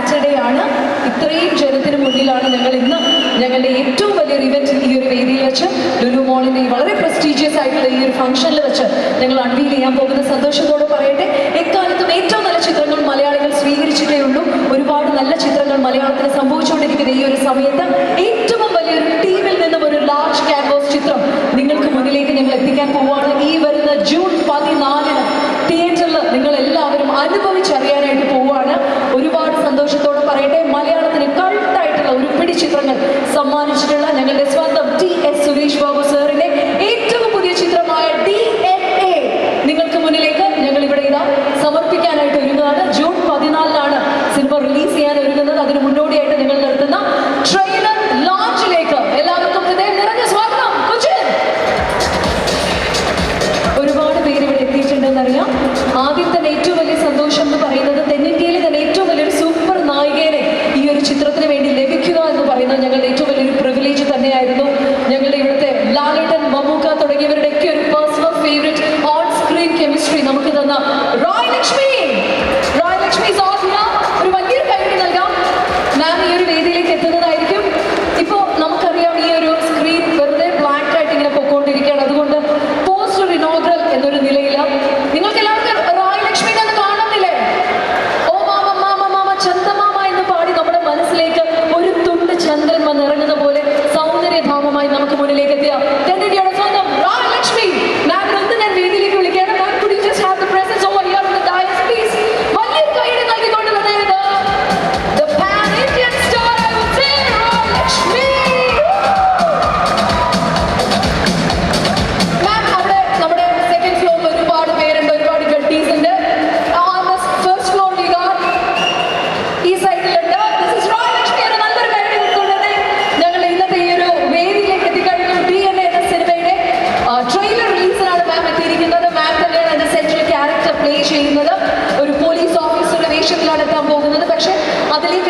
Saturday ആണ്. ഇത്രയും ജനത്തിന് മുന്നിലാണ് ഞങ്ങൾ ഇന്ന് ഞങ്ങളുടെ ഏറ്റവും വലിയൊരു ഇവന്റ് ഈ ഒരു വേദിയിൽ വെച്ച് ലുലു മോളിന്റെ വളരെ പ്രസ്റ്റീജിയസ് ആയിട്ടുള്ള ഈ ഒരു ഫംഗ്ഷനിൽ വെച്ച് ഞങ്ങൾ അൺവീൽ ചെയ്യാൻ പോകുന്ന സന്തോഷത്തോടെ പറയട്ടെ. എക്കാലത്തും ഏറ്റവും നല്ല ചിത്രങ്ങൾ മലയാളികൾ സ്വീകരിച്ചിട്ടേ ഉള്ളൂ. ഒരുപാട് നല്ല ചിത്രങ്ങൾ മലയാളത്തിന് സംഭവിച്ചുകൊണ്ടിരിക്കുന്ന ഈ ഒരു സമയത്ത് ഏറ്റവും വലിയൊരു ടീമിൽ നിന്നും ഒരു ലാർജ് ക്യാൻവാസ് ചിത്രം നിങ്ങൾക്ക് മുന്നിലേക്ക് ഞങ്ങൾ എത്തിക്കാൻ പോവുകയാണ് ഈ വരുന്ന ജൂൺ പതിനാലിന് തിയേറ്ററിൽ നിങ്ങൾ എല്ലാവരും അനുഭവിച്ചറിയാനായിട്ട് പോവുകയാണ് ഒരുപാട് സന്തോഷത്തോടെ പറയട്ടെ മലയാളത്തിന് കൾട്ടായിട്ടുള്ള ഒരു പിടി ചിത്രങ്ങൾ സമ്മാനിച്ചിട്ടുള്ള ഞങ്ങളുടെ സ്വന്തം ടി എസ് സുരേഷ് ബാബു സാറിന്റെ ഏറ്റവും പുതിയ ചിത്രമായ ഡി എൻ എ. നിങ്ങൾക്ക് മുന്നിലേക്ക് ഞങ്ങൾ ഇവിടെ ഇതാ സമർപ്പിക്കാനായിട്ട് ഒരുങ്ങുകയാണ്. ജൂൺ പതിനാലിനാണ് സിനിമ റിലീസ് ചെയ്യാൻ ഒരുങ്ങുന്നത്. അതിന് മുന്നോടിയായിട്ട് നിങ്ങൾ നടത്തുന്ന ട്രെയിലർ ലോഞ്ചിലേക്ക് എല്ലാവർക്കും ഹൃദയം നിറഞ്ഞ സ്വാഗതം. ഒരുപാട് പേര് ഇവിടെ എത്തിയിട്ടുണ്ടെന്നറിയാം. ആദ്യം തന്നെ ഏറ്റവും também a. സൗന്ദര്യധാമമായി നമുക്ക് മുന്നിലേക്ക് എത്തിയ തെന്നിന്ത്യയുടെ முதலில்